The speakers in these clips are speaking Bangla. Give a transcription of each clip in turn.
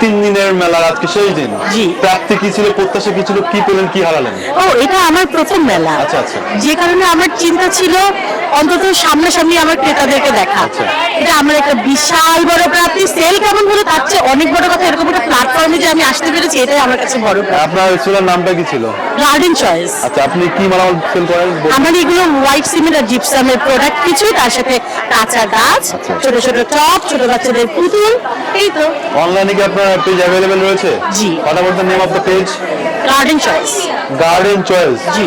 তিন দিনের মেলার আজকে শেষ দিন। জি। প্রাপ্তি কি ছিল প্রত্যাশা কি ছিল কি পেলেন কি হারালেন? ও এটা আমার প্রথম মেলা। আচ্ছা, আচ্ছা। যে কারণে আমার চিন্তা ছিল অন্তত সামনাসামনি আমার ক্রেতাদেরকে দেখা। আচ্ছা। এটা আমার একটা বিশাল বড় প্রাপ্তি। সেল কেমন হলো তার চেয়ে অনেক বড় কথা এরকম একটা প্ল্যাটফর্মে যে আমি আসতে পেরেছি এটাই আমার কাছে বড় আপনার চুলার নামটা কি ছিল? গার্ডেন চয়েস আচ্ছা আপনি কি মালামাল সেল করেন? আমার এগুলো হোয়াইট সিমেন্ট আর জিপসামের প্রোডাক্ট কিছু তার সাথে কাঁচা গাছ আচ্ছা। ছোট ছোট টপ ছোট বাচ্চাদের পুতুল এই তো। অনলাইনে কি আপনার পেজ অ্যাভেলেবেল রয়েছে? জি। কথা বলতে name of the page garden choice garden choice জি।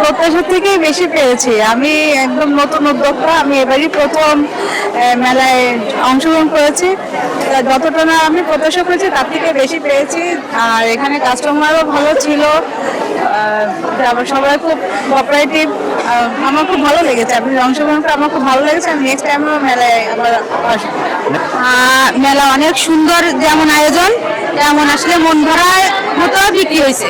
প্রত্যাশা থেকেই বেশি পেয়েছি। আমি একদম নতুন উদ্যোক্তা আমি এবারই প্রথম মেলায় অংশগ্রহণ করেছি। যতটা না আমি প্রত্যাশা করেছি তার থেকে বেশি পেয়েছি। আর এখানে কাস্টমারও ভালো ছিল। সবাই খুব কোঅপারেটিভ আমার খুব ভালো লেগেছে। আপনি অংশগ্রহণ করে আমার খুব ভালো লেগেছে। আমি নেক্সট টাইমও মেলায় আবার আসব। মেলা অনেক সুন্দর যেমন আয়োজন তেমন আসলে মন ভরার মতো বিক্রি হয়েছে।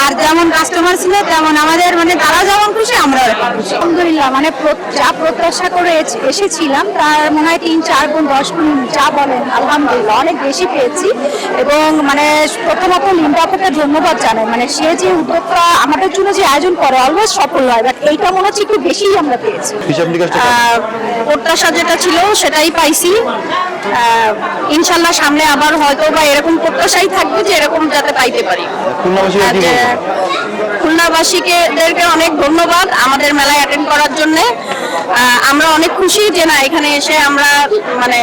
আর যেমন কাস্টমার ছিল তেমন আমাদের মানে তারা যেমন খুশি আমরাও খুশি। আলহামদুলিল্লাহ মানে যা প্রত্যাশা করে এস- এসেছিলাম তার মনে হয় তিন চার গুণ দশ গুণ যা বলেন আলহামদুলিল্লাহ অনেক বেশি পেয়েছি। এবং মানে প্রথমত লিন্ডাপুকে ধন্যবাদ জানাই। মানে সে যে উদ্যোক্তা আমাদের জন্য যে আয়োজন করে অলওয়েজ সফল হয়। বাট এইটা মনে হচ্ছে একটু বেশিই আমরা পেয়েছি। প্রত্যাশা যেটা ছিল সেটাই পাইছি। ইনশাল্লাহ সামনে আবার হয়তো বা এরকম প্রত্যাশাই থাকবে যে এরকম যাতে পাইতে পারি যে বলবেন? খুলনাবাসীকে অনেক ধন্যবাদ আমাদের মেলায় অ্যাটেন্ড করার জন্য আমরা অনেক খুশি যে না এখানে এসে আমরা মানে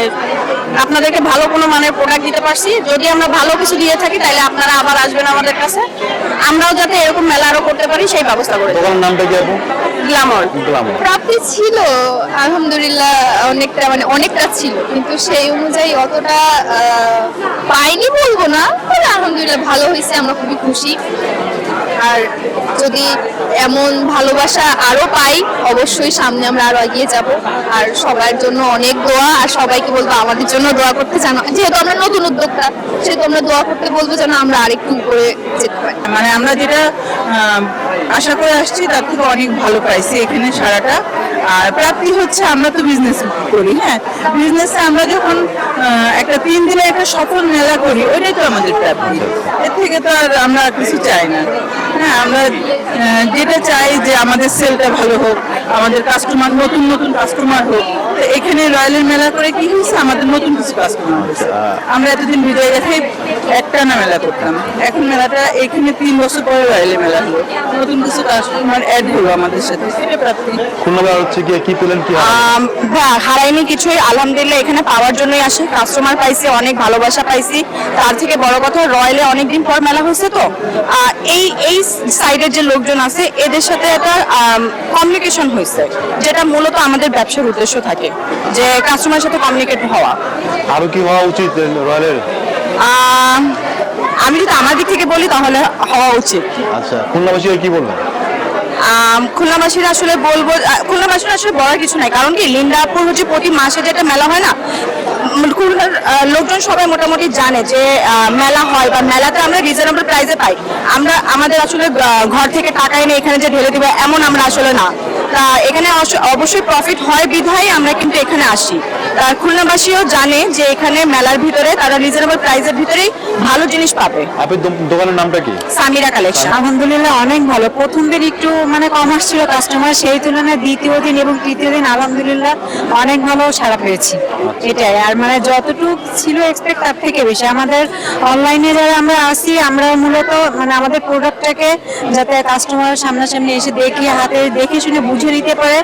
আপনাদেরকে ভালো কোনো মানের প্রোডাক্ট দিতে পারছি। যদি আমরা ভালো কিছু দিয়ে থাকি তাহলে আপনারা আবার আসবেন আমাদের কাছে। আমরাও যাতে এরকম মেলা আরও করতে পারি সেই ব্যবস্থা করে দোকানের নামটা কি গ্লামর প্রাপ্তি ছিল আলহামদুলিল্লাহ অনেকটা মানে অনেকটা ছিল। কিন্তু সেই অনুযায়ী অতটা পাইনি বলব না আলহামদুলিল্লাহ ভালো হয়েছে আমরা খুবই খুশি। আর যদি এমন ভালোবাসা আরও পাই, অবশ্যই সামনে আমরা আরও এগিয়ে যাব। আর সবার জন্য অনেক দোয়া, আর সবাইকে বলব আমাদের জন্য দোয়া করতে জানো। যেহেতু আমরা নতুন উদ্যোক্তা, সেহেতু আমরা দোয়া করতে বলব যেন আমরা আরেকটু উপরে যেতে পারি। মানে আমরা যেটা আশা করে আসছি, তার থেকে অনেক ভালো পাইছি এখানে সারাটা। আর প্রাপ্তি হচ্ছে আমরা তো বিজনেস করি হ্যাঁ? বিজনেসে আমরা যখন একটা তিন দিনে একটা সফল মেলা করি, ওইটাই তো আমাদের প্রাপ্তি। এর থেকে তো আর আমরা কিছু চাই না। হ্যাঁ আমরা যেটা চাই যে আমাদের সেলটা ভালো হোক আমাদের কাস্টমার নতুন নতুন কাস্টমার হোক। তো এখানে রয়্যালের মেলা করে কি হয়েছে? আমাদের নতুন কিছু কাস্টমার হয়েছে। আমরা এতদিন বিজয় রেখে একটা না মেলা করতাম। এখন মেলাটা এখানে তিন বছর পরে রয়্যালের মেলা হলো। নতুন কিছু কাস্টমার অ্যাড হলো আমাদের সাথে। সেটা প্রাপ্তি। খুলনা হচ্ছে কি কি পেলেন কি হারালেন? হারাইনি কিছুই। আলহামদুলিল্লাহ এখানে পাওয়ার জন্যই আসে। কাস্টমার পাইছি অনেক ভালোবাসা পাইছি। তার থেকে বড় কথা রয়্যালে অনেকদিন পর মেলা হয়েছে তো। এই এই সাইডের যে লোকজন আছে এদের সাথে একটা কমিউনিকেশন হয়েছে যেটা মূলত আমাদের ব্যবসার উদ্দেশ্য থাকে যে কাস্টমারের সাথে কমিউনিকেট হওয়া। আরও কি হওয়া উচিত রয়্যালের আমি যদি আমার দিক থেকে বলি তাহলে হওয়া উচিত। আচ্ছা খুলনাবাসীরা কি বলবেন খুলনাবাসীরা আসলে বলব খুলনাবাসীরা আসলে বলার কিছু নাই কারণ কি লিন্ডাপুর হচ্ছে প্রতি মাসে যেটা মেলা হয় না খুলনার লোকজন সবাই মোটামুটি জানে যে মেলা হয় বা মেলাতে আমরা রিজনেবল প্রাইসে পাই। আমরা, আমাদের আসলে ঘর থেকে টাকা এনে এখানে যে ঢেলে দিবে, এমন আমরা আসলে না। তা এখানে অবশ্যই প্রফিট হয় বিধায় আমরা কিন্তু এখানে আসি। আর খুলনাবাসীও জানে যে এখানে মেলার ভিতরে তারা রিজনেবল প্রাইসের ভিতরেই ভালো জিনিস পাবে। আপনার দোকানের নামটা কি? সামিরা কালেকশন আলহামদুলিল্লাহ অনেক ভালো। প্রথম দিন একটু মানে কম আসছিল কাস্টমার সেই তুলনায় দ্বিতীয় দিন এবং তৃতীয় দিন আলহামদুলিল্লাহ অনেক ভালো সাড়া পেয়েছি। এটাই। আর মানে যতটুকু ছিল এক্সপেক্ট তার থেকে বেশি। আমাদের অনলাইনে যারা আমরা আসি আমরা মূলত মানে আমাদের প্রোডাক্টটাকে যাতে কাস্টমার সামনাসামনি এসে দেখি হাতে দেখে শুনে বুঝে নিতে পারে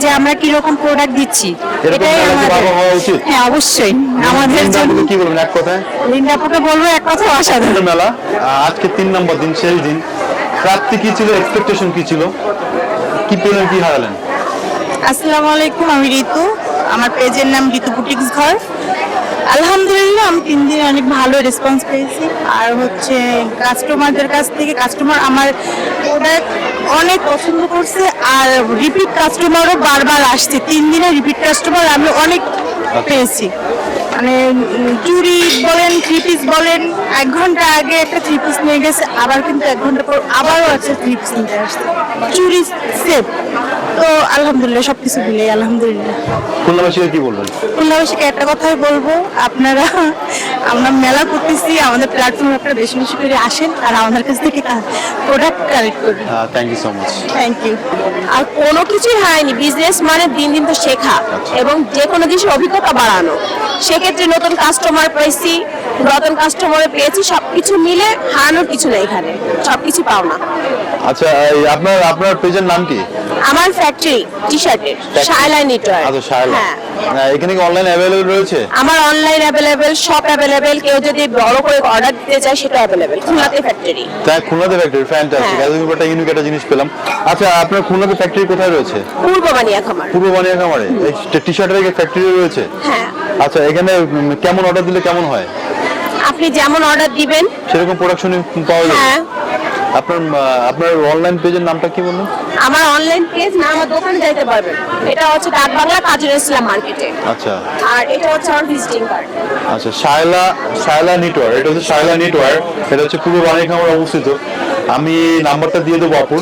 যে আমরা কি রকম প্রোডাক্ট দিচ্ছি এটাই আমাদের? হ্যাঁ অবশ্যই। আমাদের জন্য কি বলবেন এক কথায়? লিন্ডাপুকে বলব এক কথা অসাধারণ। মেলা আজকে তিন নম্বর দিন শেষ দিন। প্রাপ্তি কি ছিল? এক্সপেকটেশন কি ছিল? কি পেলেন কি হারালেন? আসসালামু আলাইকুম আমি ঋতু। আমার পেজের নাম ঋতু বুটিক্স ঘর। আলহামদুলিল্লাহ, আমি তিন দিন অনেক ভালো রেসপন্স পেয়েছি। আর হচ্ছে কাস্টমারদের কাছ থেকে কাস্টমার আমার প্রোডাক্ট অনেক পছন্দ করছে, আর রিপিট কাস্টমারও বারবার আসছে। তিন দিনে রিপিট কাস্টমার আমি অনেক পেয়েছি। মানে চুড়ি বলেন থ্রি পিস বলেন, এক ঘণ্টা আগে একটা থ্রি পিস নিয়ে গেছে, আবার কিন্তু এক ঘণ্টা পর আবারও আছে থ্রি পিস নিতে আসছে। চুড়ি সেট তো আলহামদুলিল্লাহ সবকিছু মিলে আলহামদুলিল্লাহ। খুলনাবাসীকে কি বলবেন? খুলনাবাসীকে একটা কথাই বলব আপনারা আমরা মেলা করতেছি আমাদের প্ল্যাটফর্মে আপনারা বেশি বেশি করে আসেন আর আমাদের কাছ থেকে প্রোডাক্ট কালেক্ট করবেন। Thank you so much thank you আর কোনো কিছুই হয়নি বিজনেস মানে দিন দিন তো শেখা এবং যে কোনো জিনিসের অভিজ্ঞতা বাড়ানো। সেক্ষেত্রে নতুন কাস্টমার পেয়েছি নতুন কাস্টমার পেয়েছি সবকিছু মিলে হারানোর কিছু নেই এখানে সবকিছু পাও না। আচ্ছা এই আপনার আপনার পেজের নাম কি? আমার ফ্যাক্টরি টি শার্টের শাইলা নিটওয়ার আচ্ছা শায়লা হ্যাঁ। এখানে কি অনলাইন অ্যাভেলেবল রয়েছে? আমার অনলাইন অ্যাভেলেবেল সব অ্যাভেলেবেল কেউ যদি বড় করে অর্ডার দিতে চায় সেটা অ্যাভেলেবেল খুলনাতে ফ্যাক্টরি তাই খুলনাতে ফ্যাক্টরি ফ্যান্টাস্টিক হ্যাঁ। একটা ইউনিক একটা জিনিস পেলাম। আচ্ছা আপনার খুলনাতে ফ্যাক্টরি কোথায় রয়েছে? পূর্ব বানিয়া খামার। পূর্ব বানিয়া খামারে। টি শার্টের ফ্যাক্টরি রয়েছে? হ্যাঁ। আচ্ছা এখানে কেমন অর্ডার দিলে কেমন হয়? আপনি যেমন অর্ডার দিবেন। সেরকম প্রোডাকশন পাওয়া যায় হ্যাঁ। আপনার আপনার অনলাইন পেজের নামটা কি বললেন আমার অনলাইন পেজ না আমার দোকানে যাইতে পারবেন। এটা হচ্ছে ডাক বাংলা কাজী ইসলাম মার্কেটে আচ্ছা। আর এটা হচ্ছে আমার ভিজিটিং কার্ড আচ্ছা শায়লা শায়লা নেটওয়ার্ক এটা হচ্ছে শায়লা নেটওয়ার্ক এটা হচ্ছে পূর্ব বানিয়া খামার অবস্থিত। আমি নাম্বারটা দিয়ে দেবো আপুর।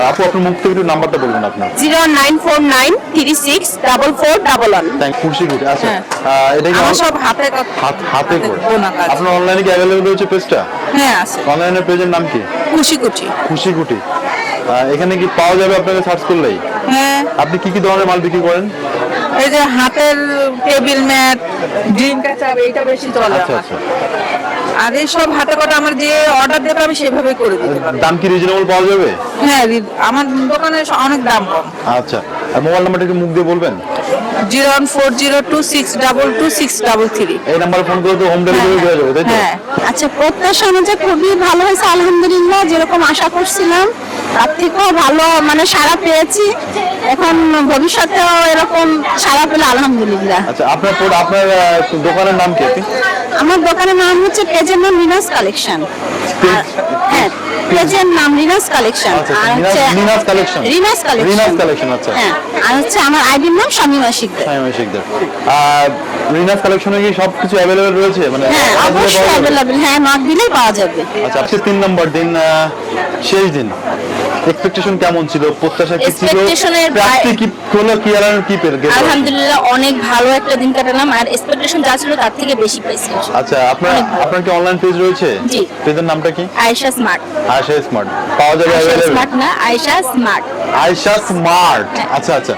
আপু আপনার মুখ থেকে নাম্বারটা বলবেন আপনার। Zero nine four nine three six double four double one. Thank খুশি খুশি। আচ্ছা হ্যাঁ। এটা কি আমার সব হাতে হাত হাতে করে। আপনার অনলাইনে কি অ্যাভেলেবল রয়েছে পেজটা হ্যাঁ আছে। অনলাইনের পেজের নাম কি? খুশি কুচি খুশি কুটি এখানে কি পাওয়া যাবে আপনাকে সার্চ করলেই? হ্যাঁ। আপনি কি কি ধরনের মাল বিক্রি করেন? এই যে হাতের টেবিল ম্যাট ক্যাচার এইটা বেশি চলে আচ্ছা আচ্ছা। আর এই সব হাতে কটা আমার যে অর্ডার দেবে আমি সেভাবে করে দিতে দাম কি রিজনেবল পাওয়া যাবে? হ্যাঁ রি- আমার দোকানে অনেক দাম কম। আচ্ছা আর মোবাইল নাম্বারটা কি মুখ দিয়ে বলবেন? Zero one four zero two six double two six double three. এই নাম্বারে ফোন করে তো হোম ডেলিভারি দেওয়া যাবে তাই তো? হ্যাঁ। আচ্ছা প্রত্যাশা অনুযায়ী খুবই ভালো হয়েছে আলহামদুলিল্লাহ যেরকম আশা করছিলাম তার থেকেও ভালো মানে সারা পেয়েছি। এখন ভবিষ্যতেও এরকম সারা পেলে আলহামদুলিল্লাহ। আচ্ছা আপনার প্রোড- আপনার আহ, দোকানের নাম কি আপনি আমার দোকানের নাম হচ্ছে পেজের নাম রিনাস কালেকশন। হ্যাঁ পেজের নাম রিনাস কালেকশন। আচ্ছা, আর হচ্ছে collection? Reena's collection. Reena's collection, আচ্ছা। হ্যাঁ আর হচ্ছে আমার আইডির নাম শামিমা শিকদার। আমি শিকদার। আর রিনাস কালেকশনে কি সব কিছু অ্যাভেলেবল রয়েছে? মানে হ্যাঁ দিলে অবশ্যই পাওয়া যাবে? অ্যাভেলেবেল হ্যাঁ নক দিলেই পাওয়া যাবে। আচ্ছা আজকে তিন নম্বর দিন আহ, শেষ দিন। এক্সপেকটেশন কেমন ছিল? প্রত্যাশা কি ছিল? প্রাপ্তি কি হলো কি আর কি পেল আলহামদুলিল্লাহ অনেক ভালো একটা দিন কাটালাম আর এক্সপেকটেশন যা ছিল তার থেকে বেশি পেয়েছি আচ্ছা আপনার আপনার কি অনলাইন পেজ রয়েছে? জি। পেজের নামটা কি? আয়েশা স্মার্ট আয়েশা স্মার্ট পাওয়া যাবে স্মার্ট না আয়েশা স্মার্ট আয়শা স্মার্ট আচ্ছা আচ্ছা।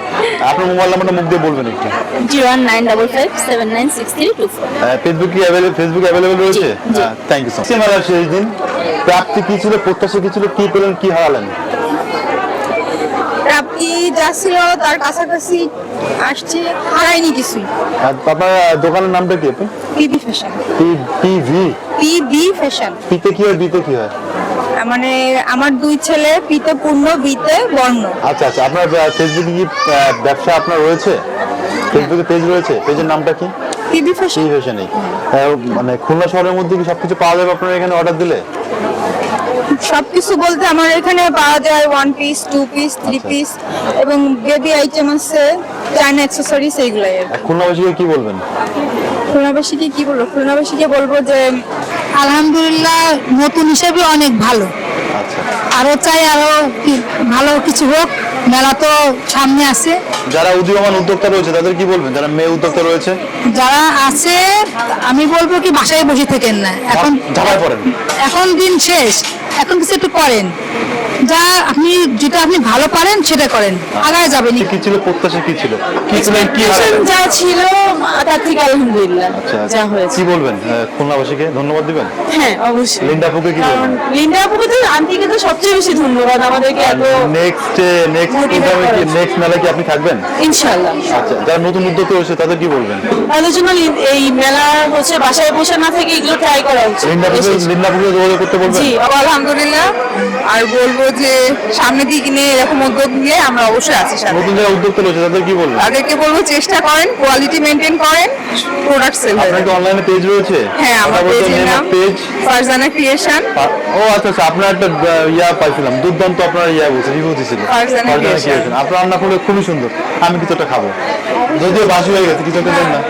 আপনার মোবাইল নাম্বারটা মুখ দিয়ে বলবেন একটু। Zero one nine double five seven nine six three two Facebook কি অ্যাভেলেবল ফেসবুক অ্যাভেলেবল রয়েছে। থ্যাংক ইউ সো মাচ শেষ দিন। প্রাপ্তি কি ছিল প্রত্যাশা কি ছিল কি পেলেন কি হারালেন? প্রাপ্তি যা ছিল তার কাছাকাছি আসছে হারায়নি কিছুই আর আপনার দোকানের নামটা কি আপনি PB fashion. PV. PB fashion. পিতে কি হয় বিতে কি হয়? মানে আমার দুই ছেলে পিতে পূর্ণ বিতে বর্ণ। আচ্ছা আচ্ছা আপনার ফেসবুকে কি ব্যবসা আপনার রয়েছে? ফেসবুকে পেজ রয়েছে? পেজের নামটা কি? পিবি ফ্যাশন কি হয়েছে নেই মানে খুলনা শহরের মধ্যে কি সবকিছু পাওয়া যাবে আপনার এখানে অর্ডার দিলে? সবকিছু বলতে আমার এখানে পাওয়া যায় one piece two piece three. Piece এবং বেবি আইটেম আছে চাইনা অ্যাক্সেসরিজ এইগুলাই খুলনাবাসীকে কি বলবেন? খুলনাবাসীকে কি বলব? খুলনাবাসীকে বলব যে আলহামদুলিল্লাহ নতুন হিসেবে অনেক ভালো। আচ্ছা। আরও চাই আরও ভালো কিছু হোক মেলা তো সামনে আছে। যারা উদীয়মান উদ্যোক্তা রয়েছে তাদের কি বলবেন? যারা মেয়ে উদ্যোক্তা রয়েছে? যারা আছে আমি বলব কি বাসায় বসে থাকেন না। এখন ঝাঁপায় পড়েন। এখন দিন শেষ। এখন কিছু একটু করেন। যা আপনি যেটা আপনি ভালো পারেন সেটা করেন। আগায় যাবেন। কি ছিল প্রত্যাশা কি ছিল? কি ছিল তার থেকে আলহামদুলিল্লাহ আচ্ছা যা হয়েছে। কি বলবেন? খুলনাবাসীকে ধন্যবাদ দিবেন? হ্যাঁ অবশ্যই। লিন্ডা কি বলবেন? লিন্ডা আপুকে তো আন্টিকে তো সবচেয়ে বেশি ধন্যবাদ আমাদেরকে এত নেক্সট নেক্সট প্রোগ্রামে কি নেক্সট মেলা কি আপনি থাকবেন? ইনশাল্লাহ আচ্ছা যারা নতুন উদ্যোক্তা রয়েছে তাদের কি বলবেন? তাদের জন্য এই মেলা হচ্ছে বাসায় বসে না থেকে এগুলো ট্রাই করা উচিত। লিন্ডা ফুকে যোগাযোগ করতে বলবেন? জি আলহামদুলিল্লাহ। আর বলব যে সামনের দিকে নিয়ে এরকম উদ্যোগ নিয়ে আমরা অবশ্যই আছি সাথে। নতুন যারা উদ্যোক্তা রয়েছে তাদের কি বলবেন? তাদেরকে বলব চেষ্টা করেন কোয়ালিটি মেনটেন করেন প্রোডাক্ট সেল আপনার কি অনলাইনে পেজ রয়েছে? হ্যাঁ আমার পেজের নাম পেজ ফারজানা ক্রিয়েশন ও আচ্ছা আচ্ছা আপনার একটা ইয়া পাইছিলাম দুর্দান্ত আপনার ইয়া বলছে রিভিউ দিছিল। Creation। Creation। আপনার রান্না করলে খুবই সুন্দর। আমি কিছু একটা খাব। যদিও বাসি হয়ে গেছে কিছু দেন না।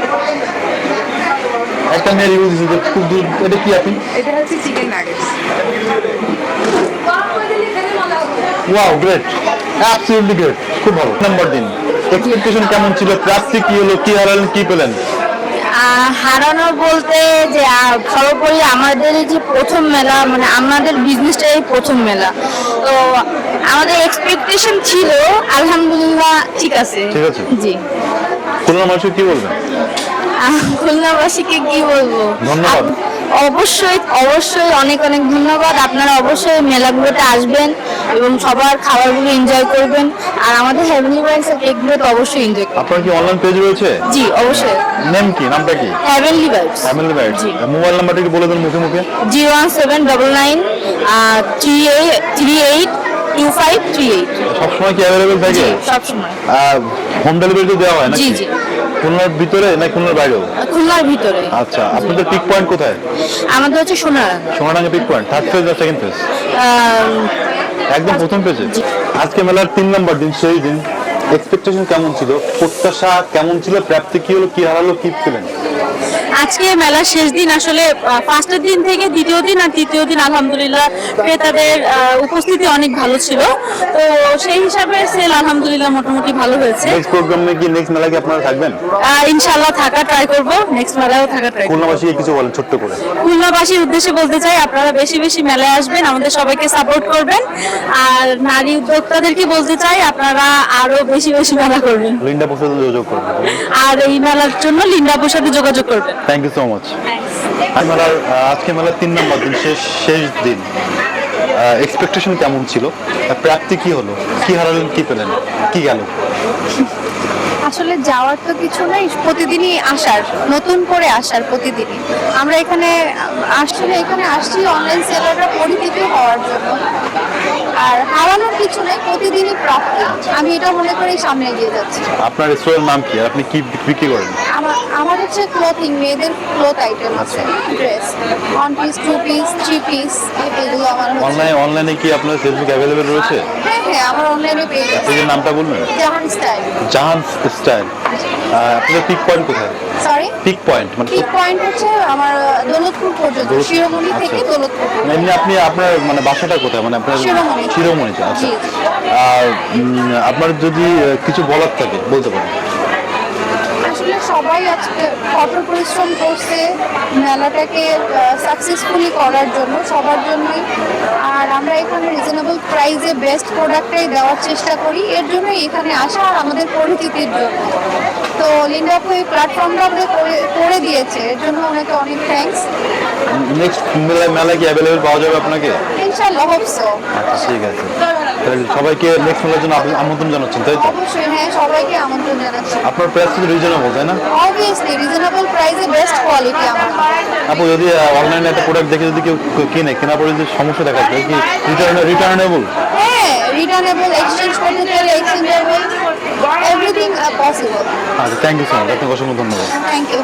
একটা মেয়ে রিভিউ দিছিল খুব দূর এটা কি আপনি? এটা হচ্ছে chicken nuggets wow great absolutely great খুব ভালো। নাম্বার দিন। এক্সপেকটেশন কেমন ছিল? প্রাপ্তি কি হলো? কি হারালেন কি পেলেন? হারানো বলতে যে সর্বোপরি আমাদের যে প্রথম মেলা মানে আমাদের বিজনেসটাই প্রথম মেলা। তো আমাদের এক্সপেকটেশন ছিল আলহামদুলিল্লাহ ঠিক আছে। ঠিক আছে। জি। খুলনা মানুষকে কি বলবেন খুলনাবাসীকে কি বলব? ধন্যবাদ। অবশ্যই অবশ্যই অনেক অনেক ধন্যবাদ। আপনারা অবশ্যই মেলাগুলোতে আসবেন এবং সবার খাবারগুলো এনজয় করবেন। আর আমাদের হেভেনলি বাইন্স কেকগুলো তো অবশ্যই এনজয় করবেন। আপনার কি অনলাইন পেজ রয়েছে? জি অবশ্যই। নেম কি? নামটা কি? হেভেনলি বাইন্স ফ্যামিলি ব্যাট জি। মোবাইল নাম্বারটা কি বলে দেন মুখে মুখে। Zero one seven double nine three eight three eight two five three eight সবসময় কি অ্যাভেলেবেল থাকে? জি সবসময়। হোম ডেলিভারি তো দেওয়া হয় না জি, জি। খুলনার ভিতরে না খুলনার বাইরেও? খুলনার ভিতরে। আচ্ছা আপনাদের পিক পয়েন্ট কোথায়? আমাদের হচ্ছে সোনার Sonaranga pick point third phase না সেকেন্ড ফেজ একদম প্রথম পেজে আজকে মেলার তিন নম্বর দিন সেই দিন। এক্সপেকটেশন কেমন ছিল? প্রত্যাশা কেমন ছিল? প্রাপ্তি কি হলো? কি হারালো? কি পেলেন? আজকে মেলার শেষ দিন আসলে ফার্স্টের দিন থেকে দ্বিতীয় দিন আর তৃতীয় দিন আলহামদুলিল্লাহ ক্রেতাদের উপস্থিতি অনেক ভালো ছিল। তো সেই হিসাবে সেল আলহামদুলিল্লাহ মোটামুটি ভালো হয়েছে। নেক্সট প্রোগ্রামে কি নেক্সট মেলা কি আপনারা থাকবেন? আহ, ইনশাল্লাহ থাকা ট্রাই করব। নেক্সট মেলায়ও থাকা ট্রাই করব। খুলনাবাসীকে কিছু বলেন ছোট্ট করে। খুলনাবাসীর উদ্দেশ্যে বলতে চাই আপনারা বেশি বেশি মেলায় আসবেন আমাদের সবাইকে সাপোর্ট করবেন। আর নারী উদ্যোক্তাদেরকে বলতে চাই আপনারা আরও বেশি বেশি মেলা করবেন লিন্ডা প্রসাদ সাথে যোগাযোগ করবে। আর এই মেলার জন্য লিন্ডা সাথে যোগাযোগ করবেন থ্যাংক ইউ সো মাচ মেলার আজকে মেলার তিন নম্বর দিন শেষ শেষ দিন। এক্সপেকটেশন কেমন ছিল? প্রাপ্তি কি হলো? কি হারালেন কি পেলেন? কি গেল? আসলে যাওয়ার তো কিছু নেই প্রতিদিনই আসার নতুন করে আসার প্রতিদিনই। আমরা এখানে আসলে এখানে আসছি অনলাইন সেলাররা পরিচিত হওয়ার জন্য। আর হারানোর কিছু নেই প্রতিদিনই প্রাপ্তি। আমি এটা মনে করি সামনে এগিয়ে যাচ্ছি। আপনার রেস্টুরেন্টের নাম কি? আর আপনি কি বিক্রি করেন? আমার আমার হচ্ছে ক্লথিং মেয়েদের ক্লথ আইটেম আছে। Dress one piece two piece three piece এগুলো আমার অনলাইন অনলাইনে কি আপনার ফেসবুক অ্যাভেলেবেল রয়েছে? হ্যাঁ হ্যাঁ আমার অনলাইনে যাচ্ছে। পেজের নামটা বলবেন জাহান স্টাইল। জাহান স্টাইল। আপনাদের পিক পয়েন্ট কোথায়? সরি পিক পয়েন্ট মানে পিক পয়েন্ট হচ্ছে আমার দৌলতপুর পর্যন্ত শিরোমণি থেকে আচ্ছা। দৌলতপুর। পর্যন্ত। এমনি আপনি আপনার মানে বাসাটা কোথায়? মানে আপনার শিরোমণি। শিরোমণিতে আচ্ছা। আর আপনার যদি কিছু বলার থাকে বলতে পারেন। আসলে সবাই আজকে কঠোর পরিশ্রম করছে মেলাটাকে সাকসেসফুলি করার জন্য সবার জন্যই। আর আমরা এখানে রিজনেবল প্রাইসে বেস্ট প্রোডাক্টটাই দেওয়ার চেষ্টা করি। এর জন্যই এখানে আসা আর আমাদের পরিচিতির জন্য। তো লিন্ডাপু এই প্ল্যাটফর্মটা আমাদের করে- দিয়েছে। এর জন্য ওনাকে অনেক থ্যাঙ্কস নেক্সট মেলায় কি অ্যাভেলেবেল পাওয়া যাবে আপনাকে? ইনশাল্লাহ হোপসো আচ্ছা ঠিক আছে। তাহলে সবাইকে নেক্সট মেলার জন্য আমন্ত্রণ জানাচ্ছেন তাই তো? অবশ্যই হ্যাঁ সবাইকে আমন্ত্রণ জানাচ্ছি। আপনার প্রাইস রিজনেবল তাই না? অবভিয়াসলি রিজনেবল প্রাইসে বেস্ট কোয়ালিটি আমার আপু যদি অনলাইনে একটা প্রোডাক্ট দেখে যদি কেউ কিনে কেনার পরে যদি সমস্যা দেখা যায় কি রিটার্ন রিটার্নেবল হ্যাঁ রিটার্নেবল এক্সচেঞ্জ করতে চাইলে এক্সচেঞ্জেবল এভরিথিং পসিবল আচ্ছা থ্যাংক ইউ সো মাচ আপনাকে অসংখ্য ধন্যবাদ। Thank you